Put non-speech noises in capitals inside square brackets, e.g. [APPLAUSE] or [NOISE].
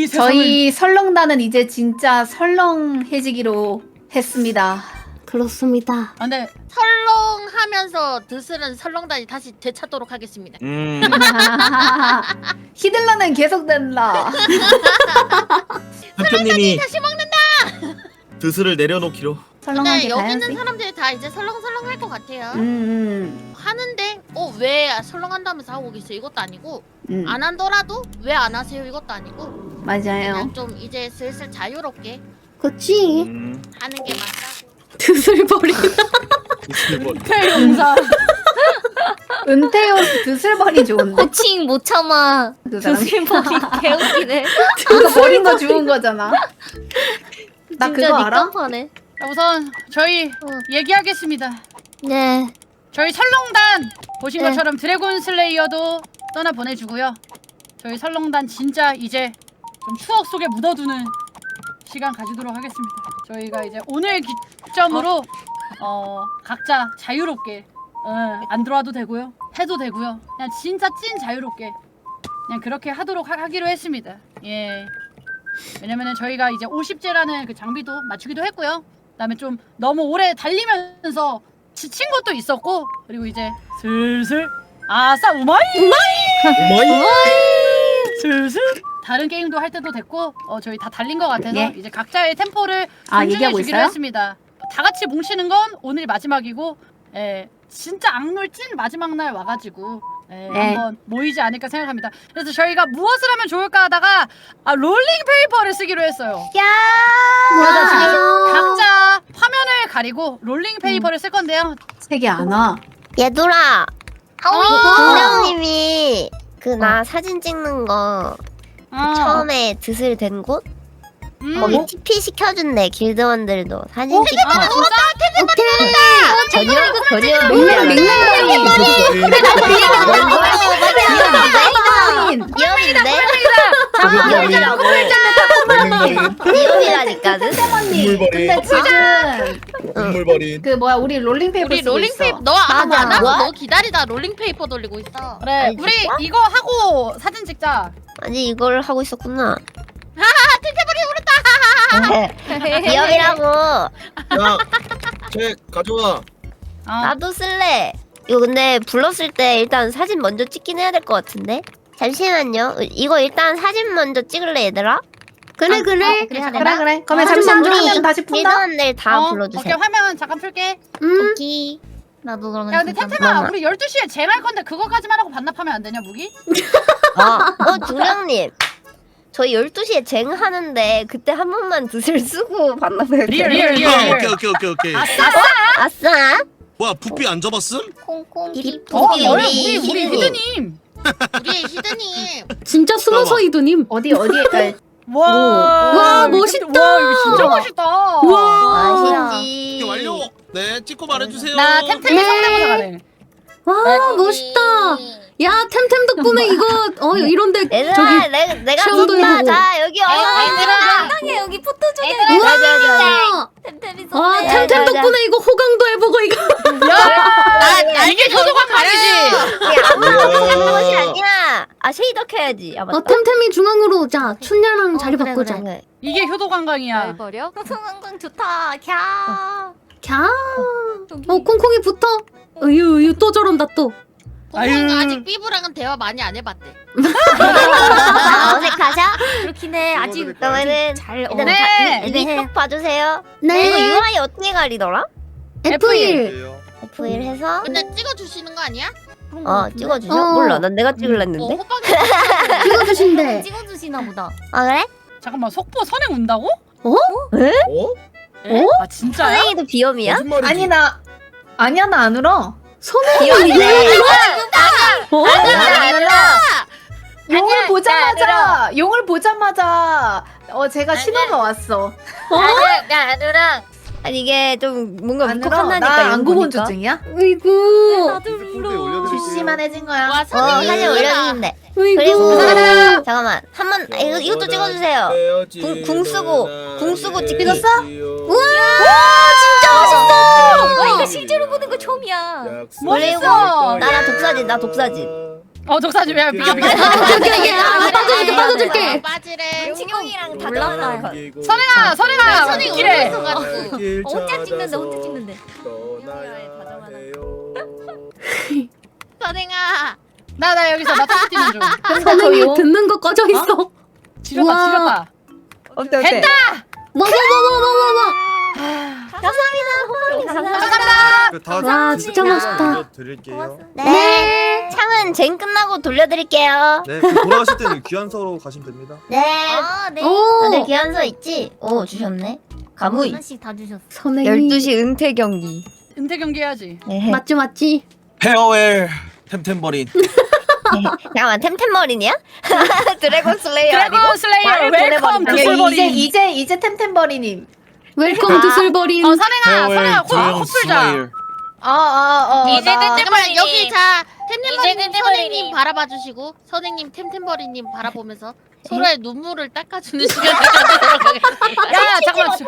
이 세상을 저희 설렁단은 이제 진짜 설렁해지기로 했습니다. 그렇습니다. 아, 근데 설렁하면서 드슬은 설렁다시 다시 되찾도록 하겠습니다. 음. [LAUGHS] 히들라는 계속 된다. [LAUGHS] 대표님이 다시 먹는다. 드슬을 내려놓기로. 근데 설렁하게 여기 가야지. 있는 사람들이 다 이제 설렁설렁 할 것 같아요. 음, 음, 하는데 어왜 설렁한다면서 하고 계세요? 이것도 아니고 음. 안 한더라도 왜 안 하세요? 이것도 아니고 맞아요. 그냥 좀 이제 슬슬 자유롭게 그치? 음. 하는 게 맞다고. 드슬버리. 드슬 버리. 폐용사 은퇴요 드슬버리 좋은데. 호칭 못 참아. 그 사람. 드슬버리 개웃기네. 그거 버린 거 주운 거잖아. 나 진짜 그거 알아? 자, 우선 저희 어. 얘기하겠습니다 네. 저희 설렁단 보신 네. 것처럼 드래곤 슬레이어도 떠나 보내주고요. 저희 설렁단 진짜 이제 좀 추억 속에 묻어두는 시간 가지도록 하겠습니다. 저희가 이제 오늘 기점으로 어? 각자 자유롭게 어, 안 들어와도 되고요. 해도 되고요. 그냥 진짜 찐 자유롭게 그냥 그렇게 하도록 하, 하기로 했습니다. 예. 왜냐면은 저희가 이제 50제라는 그 장비도 맞추기도 했고요. 그다음에 좀 너무 오래 달리면서 지친 것도 있었고 그리고 이제 슬슬 아싸 우마이 오마이. 슬슬 다른 게임도 할 때도 됐고 어 저희 다 달린 것 같아서 예. 이제 각자의 템포를 아, 존중해 얘기하고 주기로 있어요? 했습니다. 다 같이 뭉치는 건 오늘 마지막이고 예, 진짜 악놀 찐 마지막 날 와가지고 예, 네. 한번 모이지 않을까 생각합니다. 그래서 저희가 무엇을 하면 좋을까 하다가 아, 롤링 페이퍼를 쓰기로 했어요. 그래서 지금 각자 화면을 가리고 롤링 페이퍼를 쓸 건데요. 색이 안 와. 얘들아, 하위 분명님이 그 나 사진 찍는 거 어. 처음에 드슬 된 곳? 음. 거기 TP 시켜준대 길드원들도 사진 아, 찍고. 진짜? 전혀 전혀 맹맹 맹맹이. 위험인데 위험이라고. 위험이라니까 는 국물버리. 근데 지금 국물버린. 그 뭐야 우리 롤링 페이퍼 우리 쓰고 롤링 있어. 페이퍼 너안 맞아. 하고 뭐? 너 기다리다 롤링 페이퍼 돌리고 있어. 그래 아니, 우리 진짜? 이거 하고 사진 찍자. 아니 이걸 하고 있었구나 텐테버리 위험이라고 [LAUGHS] 야, 쟤 가져와. 어. 나도 쓸래 이거 근데 불렀을 때 일단 사진 먼저 찍긴 해야 될 것 같은데 잠시만요 이거 일단 사진 먼저 찍을래 얘들아? 그래 그래. 어, 그래, 그래 그래. 그러면 사진 잠시만 먼저 하면 다시 푼다. 길드원들 다 어, 불러주세요 오케이 화면 잠깐 풀게. 음. 오케이 나도 그러면. 야 근데 진짜 잠깐만. 우리 12시에 쟁할 건데 그거까지만 하고 반납하면 안 되냐 무기? 아, 어, 중령님. 저희 12시에 쟁 하는데 그때 한 번만 드슬 쓰고 반납해요. 리얼 리얼 아, 리얼. 오케이 오케이 오케이 오케이. 아싸. 아싸. 뭐야 부피 안 접었음? 콩콩 이- 어 우리, 뭐야 우리 우리 우리. 히드님. 우리의 히든이 진짜 숨어서 이도님. 어디 어디에 에, [LAUGHS] 와. 와, 멋있다. 와 이거 진짜 멋있다. 와. 맛있지. 완료. 네 찍고 말해주세요. 나 템템이 네. 성대모사 가능. 와 멋있다. 야 템템 덕분에 이거 어 이런데 얘들아, 저기 내, 내가 시험도. 해보고. 자, 여기 와. 땅에 여기 포토 좀 와. 템템이 와 템템 덕분에 이거 호강도 해보고 이거. 아, 이게 효도관 가리지. 아무나 하는 것이 아니야. 아, 쉐이더 켜야지. 아, 어 맞다. 템템이 중앙으로 자 춘녀랑 자리 그래, 바꾸자. 그래, 그래. 이게 효도 관광이야. 버려? [LAUGHS] 소방관 좋다. 캬. 캬. 어 콩콩이 붙어. 어유 어유 또 저런다 또. 아유. 아직 삐부랑은 대화 많이 안 해봤대. 아, 어색하셔? 그렇긴 해. 아직 그러면은 잘 어. 일단 네. 다- 네. 이쪽 봐주세요. 이거 네. UI 어떻게 가리더라? F1. F1 해서 근데 찍어주시는 거 아니야? 어 찍어주죠? 어. 몰라 난 내가 뭐 찍을랬는데 호빵이 찍어주신대. 찍어주시나 보다. 아 그래? 잠깐만 속보 선행 운다고? 어? 아 진짜야? 선생이도 비염이야? 거짓말이지. 아니 나 아니야 나 안 울어. 비염이네 어? 용을 보자마자 용을 보자마자 어 제가 신호가 왔어. 나누랑 아니 이게 좀 뭔가 안 울어? 보니까. 안구본조증이야? 으이구. 나도 울어. 심심한해진 거야. 와어 선생님 사진 올려주는데 으이구. 그리고 잠깐만 한번 아, 이거, 이것도 찍어주세요 궁- 궁 쓰고, 궁 쓰고. 찍었어? 우와. 와 이거 실제로 보는 거 처음이야. 멋있어. 나나 독사진 나 독사진 어 적사지 왜 비켜 비켜. 오케이 오케이. 아, 빠져줄게 빠져줄게. 빠지래. 친구 선영이랑 다. 떠나는 선행아 선행아 선이 이래. 혼자 찍는데 혼자 찍는데. 선행아. 나 나 여기서 나 다시 뛰는 중 [LAUGHS] 선행이 듣는 거 꺼져 있어. 지렸다 우와. 지렸다 어때 어때? 됐다 와와와와와와. 감사합니다. 와 진짜 멋있다. 드릴게요. 네. 창은 젠 끝나고 돌려드릴게요. 네, 그 돌아가실 때는 귀한서로 가시면 됩니다. 네. 아 네. 오 다들 귀한서 있지? 오 주셨네. 가무이. 하나씩 다 주셨어. 선행이 12시 은퇴 경기. 은퇴 경기 해야지 네. 맞지 맞지. 헤어웰 템템버린. [LAUGHS] 잠깐만 템템머리냐? [LAUGHS] 드래곤 슬레이어 아니고? 드래곤 슬레이어 말을 웰컴 보내버린다. 이제 이제 이제 템템버리님. 웰컴 드슬버린. 어 선행아 선행아 코 코 풀자 아아 어. 이제 나- 템템- 잠깐만 여기 자 템템버리님 템템버리님. 선생님 바라봐 주시고 선생님 템템버리님 바라보면서 서로의 눈물을 닦아주는 시간을 하겠습니다. 야 잠깐만 못